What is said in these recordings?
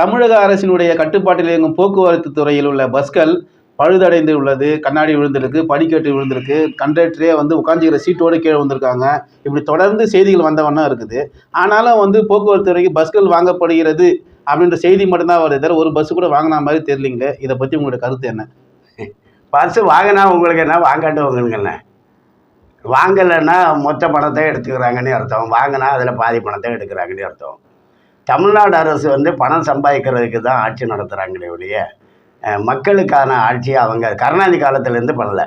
தமிழக அரசினுடைய கட்டுப்பாட்டில் இயங்கும் போக்குவரத்து துறையில் உள்ள பஸ்கள் பழுதடைந்து உள்ளது. கண்ணாடி விழுந்திருக்கு படிக்கட்டு விழுந்திருக்கு. கண்டக்டரே வந்து உட்காந்துக்கிற சீட்டோடு கீழே வந்திருக்காங்க இப்படி தொடர்ந்து செய்திகள் வந்தவண்ணம் இருக்குது. ஆனாலும் வந்து போக்குவரத்து துறைக்கு பஸ்கள் வாங்கப்படுகிறது அப்படின்ற செய்தி மட்டும்தான் வருது தவிர ஒரு பஸ் கூட வாங்கின மாதிரி தெரியலீங்களே. இதை பற்றி உங்களுடைய கருத்து என்ன? பஸ்ஸு வாங்கினா உங்களுக்கு என்ன? வாங்காட்டு என்ன வாங்கலைன்னா மொத்த பணத்தை எடுத்துக்கிறாங்கன்னு அர்த்தம். வாங்கினா அதில் பாதி பணத்தை எடுக்கிறாங்கன்னு அர்த்தம். தமிழ்நாடு அரசு வந்து பணம் சம்பாதிக்கிறதுக்கு தான் ஆட்சி நடத்துகிறாங்களே ஒழிய மக்களுக்கான ஆட்சியை அவங்க கருணாநிதி காலத்துலேருந்து பண்ணல.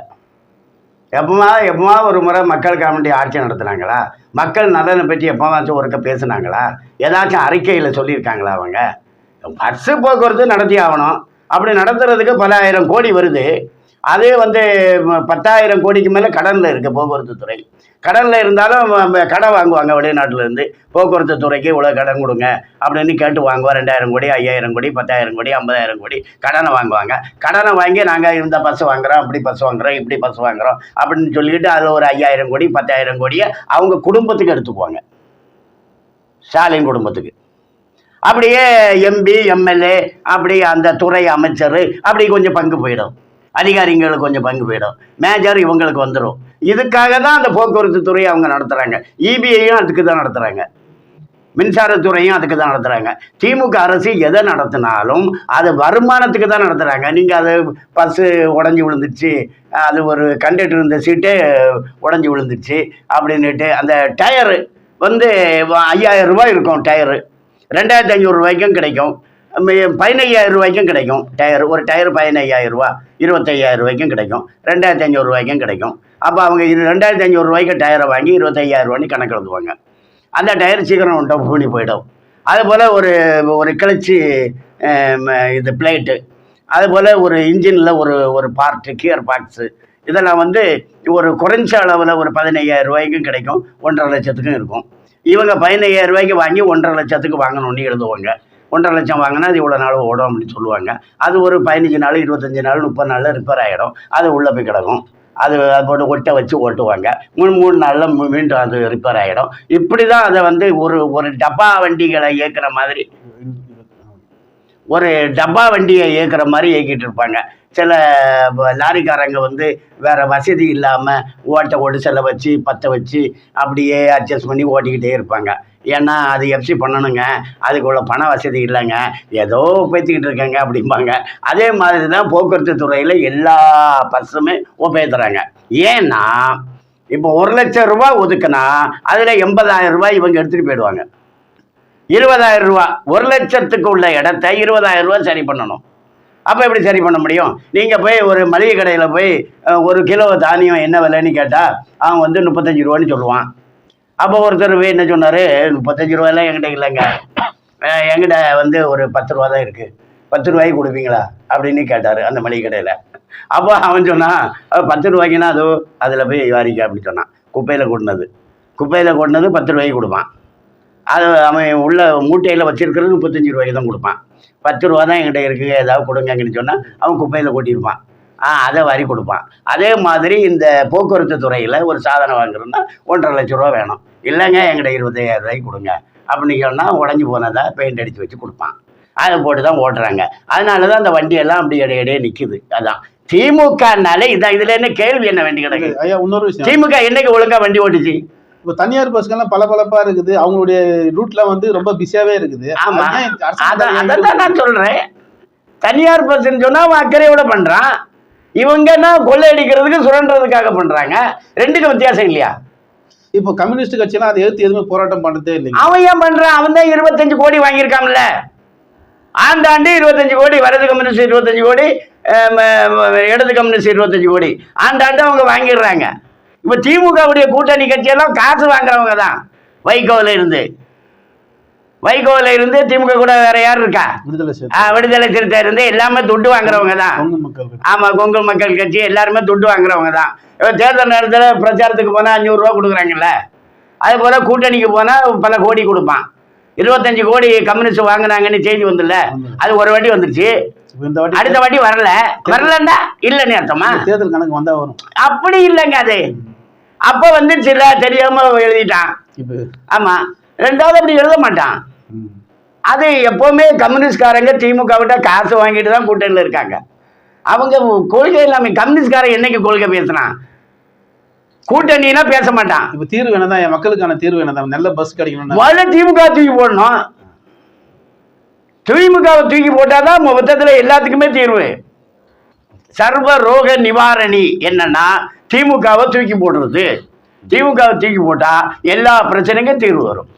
எப்பமா எப்பமா ஒரு முறை மக்களுக்காக வேண்டிய ஆட்சி நடத்துனாங்களா? மக்கள் நலனை பற்றி எப்போவாச்சும் ஒருக்க பேசுனாங்களா? ஏதாச்சும் அறிக்கையில் சொல்லியிருக்காங்களா அவங்க? பஸ்ஸு போக்குவரத்து நடத்தி ஆகணும். அப்படி நடத்துறதுக்கு பல ஆயிரம் கோடி வருது. அதே வந்து பத்தாயிரம் கோடிக்கு மேலே கடனில் இருக்குது போக்குவரத்து துறை. கடனில் இருந்தாலும் கடன் வாங்குவாங்க வெளிநாட்டிலேருந்து. போக்குவரத்து துறைக்கு இவ்வளோ கடன் கொடுங்க அப்படின்னு கேட்டு வாங்குவோம். ரெண்டாயிரம் கோடி ஐயாயிரம் கோடி பத்தாயிரம் கோடி ஐம்பதாயிரம் கோடி கடனை வாங்குவாங்க. கடனை வாங்கி நாங்கள் இந்த பஸ் வாங்குகிறோம் அப்படி பஸ் வாங்குறோம் இப்படி பஸ் வாங்குறோம் அப்படின்னு சொல்லிக்கிட்டு அதில் ஒரு ஐயாயிரம் கோடி பத்தாயிரம் கோடியை அவங்க குடும்பத்துக்கு எடுத்துக்குவாங்க. ஸ்டாலின் குடும்பத்துக்கு. அப்படியே எம்பி எம்எல்ஏ அப்படி அந்த துறை அமைச்சர் அப்படி கொஞ்சம் பங்கு போயிடும். அதிகாரிங்களுக்கு கொஞ்சம் பங்கு போயிடும். மேஜர் இவங்களுக்கு வந்துடும் இதுக்காக தான் அந்த போக்குவரத்து துறையை அவங்க நடத்துகிறாங்க இபிஐயும் அதுக்கு தான் நடத்துகிறாங்க மின்சாரத்துறையும் அதுக்கு தான் நடத்துகிறாங்க திமுக அரசு எதை நடத்தினாலும் அது வருமானத்துக்கு தான் நடத்துகிறாங்க நீங்கள் அது பஸ்ஸு உடஞ்சி விழுந்துச்சு அது ஒரு கண்டக்டர் இருந்த சீட்டு உடஞ்சி விழுந்துச்சு அப்படின்னுட்டு அந்த டயரு வந்து ஐயாயிரம் ரூபாய் இருக்கும் டயரு ரெண்டாயிரத்தி ஐநூறுரூவாய்க்கும் கிடைக்கும். பதினையாயிரம் ரூபாய்க்கும் கிடைக்கும். டயர் ஒரு டயர் பதினையாயிரம் ரூபா இருபத்தையாயிரம் ரூபாய்க்கும் கிடைக்கும். ரெண்டாயிரத்தி ஐநூறு ரூபாய்க்கும் கிடைக்கும். அப்போ அவங்க இரு ரெண்டாயிரத்தி ஐநூறு ரூபாய்க்கு டயரை வாங்கி இருபத்தையாயிரம் ரூபாய்க்கு கணக்கு எழுதுவாங்க. அந்த டயர் சீக்கிரம் டப் பண்ணி போயிடும். அதுபோல் ஒரு ஒரு கிளச்சி இது பிளேட்டு. அதுபோல் ஒரு இன்ஜினில் ஒரு ஒரு பார்ட்டு கியர் பாக்ஸு. இதெல்லாம் வந்து ஒரு குறைஞ்ச அளவில் ஒரு பதினையாயிரம் ரூபாய்க்கும் கிடைக்கும். ஒன்றரை லட்சத்துக்கும் இருக்கும். இவங்க பதினையாயிரம் ரூபாய்க்கு வாங்கி ஒன்றரை லட்சத்துக்கு வாங்கணும்னு எழுதுவாங்க. ஒன்றரை லட்சம் வாங்கினா அது இவ்வளோ நாள் ஓடும் அப்படின்னு சொல்லுவாங்க. அது ஒரு பதினஞ்சு நாள் இருபத்தஞ்சி நாள் முப்பது நாளில் ரிப்பேர் ஆகிடும் அது உள்ளே போய் கிடக்கும். அது அது போட்டு ஒட்டை வச்சு ஓட்டுவாங்க. மூணு மூணு நாளில் மீண்டும் அது ரிப்பேர் ஆகிடும் இப்படி தான் அதை வந்து ஒரு ஒரு டப்பா வண்டிகளை இயக்குற மாதிரி ஒரு டப்பா வண்டியை இயக்குற மாதிரி இயக்கிட்டு இருப்பாங்க. சில லாரிக்காரங்க வந்து வேறு வசதி இல்லாமல் ஓட்ட ஒடிசலை வச்சு பற்ற வச்சு அப்படியே அட்ஜஸ்ட் பண்ணி ஓட்டிக்கிட்டே இருப்பாங்க. ஏன்னா அது எஃப்சி பண்ணணுங்க. அதுக்குள்ள பண வசதி இல்லைங்க. ஏதோ பேத்திக்கிட்டு இருக்கேங்க அப்படிம்பாங்க. அதே மாதிரி தான் போக்குவரத்து துறையில் எல்லா பஸ்ஸுமே ஒப்பேத்துறாங்க. ஏன்னா இப்போ ஒரு லட்சம் ரூபா ஒதுக்குனா அதில் எண்பதாயிரம் ரூபாய் இவங்க எடுத்துகிட்டு போயிடுவாங்க. இருபதாயிரம் ரூபா ஒரு லட்சத்துக்கு உள்ள இடத்த இருபதாயிரம் ரூபா சரி பண்ணணும். அப்போ எப்படி சரி பண்ண முடியும்? நீங்கள் போய் ஒரு மளிகை கடையில் போய் ஒரு கிலோ தானியம் என்ன விலைன்னு கேட்டால் அவன் வந்து முப்பத்தஞ்சு ரூபான்னு சொல்லுவான். அப்போ ஒருத்தர் போய் என்ன சொன்னார்? முப்பத்தஞ்சு ரூபாயெல்லாம் என்கிட்ட இல்லைங்க. என்கிட்ட வந்து ஒரு பத்து ரூபா தான் இருக்குது பத்து ரூபாய்க்கு கொடுப்பீங்களா? அப்படின்னு கேட்டார் அந்த மளிகை கடையில். அப்போ அவன் சொன்னான் பத்து ரூபாய்க்குன்னா அதோ அதில் போய் வாரிக்க அப்படின்னு சொன்னான். குப்பையில் கொட்டினது. குப்பையில் கொட்டினது பத்து ரூபாய்க்கு கொடுப்பான். அது அவன் உள்ள மூட்டையில் வச்சிருக்கிறது முப்பத்தஞ்சு ரூபாய்க்கு தான் கொடுப்பான். பத்து ரூபா தான் என்கிட்ட இருக்குது ஏதாவது கொடுங்கன்னு சொன்னால் அவன் குப்பையில் கொட்டியிருப்பான் ஆ அதை வரி கொடுப்பான். அதே மாதிரி இந்த போக்குவரத்து துறையில் ஒரு சாதனம் வாங்குறோம்னா ஒன்றரை லட்ச ரூபா வேணும். இல்லைங்க என்கிட்ட இருபத்தையாயிரம் ரூபாய்க்கு கொடுங்க. அப்படின்னு சொன்னால் உடஞ்சி போனதா பெயிண்ட் அடித்து வச்சு கொடுப்பான். அதை போட்டு தான் ஓட்டுறாங்க. அதனால தான் அந்த வண்டியெல்லாம் அப்படி இடையிடையே நிற்குது அதான். திமுகனாலே இதான் இதில் என்ன கேள்வி என்ன வேண்டி கிடக்கு? திமுக என்னைக்கு ஒழுங்கா வண்டி ஓட்டுச்சு? இப்போ தனியார் பஸ்கள்லாம் பளபளப்பா இருக்குது. அவங்களுடைய ரூட்ல வந்து ரொம்ப பிஸியாவே இருக்குது. அதான் நான் சொல்றேன். தனியார் பஸ்ன்னு சொன்னா அவன் அக்கறையோட பண்றான். இவங்கன்னா கொள்ளையடிக்கிறதுக்கு சுரண்டுறதுக்காக பண்றாங்க? ரெண்டுக்கும் வித்தியாசம் இல்லையா? இப்போ கம்யூனிஸ்ட் கட்சியெல்லாம் அதை எதிர்த்து எதுவுமே போராட்டம் பண்றதே இல்லைங்க. அவன் ஏன் பண்றான்? அவன் தான் இருபத்தஞ்சு கோடி வாங்கியிருக்கான்ல. ஆண்டாண்டு இருபத்தஞ்சு கோடி வலது கம்யூனிஸ்ட் இருபத்தஞ்சு கோடி இடது கம்யூனிஸ்ட் இருபத்தஞ்சு கோடி. ஆண்டாண்டு அவங்க வாங்கிடுறாங்க. இப்போ திமுகவுடைய கூட்டணி கட்சியெல்லாம் காசு வாங்குறவங்க தான். வைகோவில் இருந்து. வைகோவில் இருந்து திமுக கூட வேற யார் இருக்கா? விடுதலை சிறுத்தை. இருந்து எல்லாமே துட்டு வாங்குறவங்க தான். கொங்கு மக்கள் கட்சி. ஆமா கொங்கு மக்கள் கட்சி எல்லாருமே துட்டு வாங்குறவங்க தான். இப்போ தேர்தல் நேரத்தில் பிரச்சாரத்துக்கு போனால் அஞ்சூறுரூவா கொடுக்குறாங்கல்ல. அது போல கூட்டணிக்கு போனால் பல கோடி கொடுப்பான். இருபத்தஞ்சு கோடி கம்யூனிஸ்ட் வாங்குனாங்கன்னு செய்தி வந்துல்ல. அது ஒரு வாட்டி வந்துருச்சு. அடுத்த வாட்டி வரல. வரலண்டா இல்லைன்னு அர்த்தமா? தேர்தல் கணக்கு வந்தா வரும். அப்படி இல்லைங்க அது. அப்போ வந்துருச்சுல தெரியாம எழுதிட்டான். ஆமா. ரெண்டாவது அப்படி எழுத மாட்டான். அது எப்போவுமே கம்யூனிஸ்ட்காரங்க திமுக விட்ட காசு வாங்கிட்டு தான் கூட்டணியில் இருக்காங்க. அவங்க கொள்கை இல்லாமல் கம்யூனிஸ்ட்காரன் என்னைக்கு கொள்கை பேசுனான்? கூட்டணினா பேச மாட்டான். இப்ப தீர்வு என்னதான்? என் மக்களுக்கான தீர்வு என்னதான்? நல்ல பஸ் கிடைக்கணும்னா. முதல்ல திமுக தூக்கி போடணும். திமுகவை தூக்கி போட்டாதான் மொத்தத்தில் எல்லாத்துக்குமே தீர்வு. சர்வ ரோக நிவாரணி என்னன்னா திமுகவை தூக்கி போடுறது திமுகவை தூக்கி போட்டா எல்லா பிரச்சனைக்கும் தீர்வு வரும்.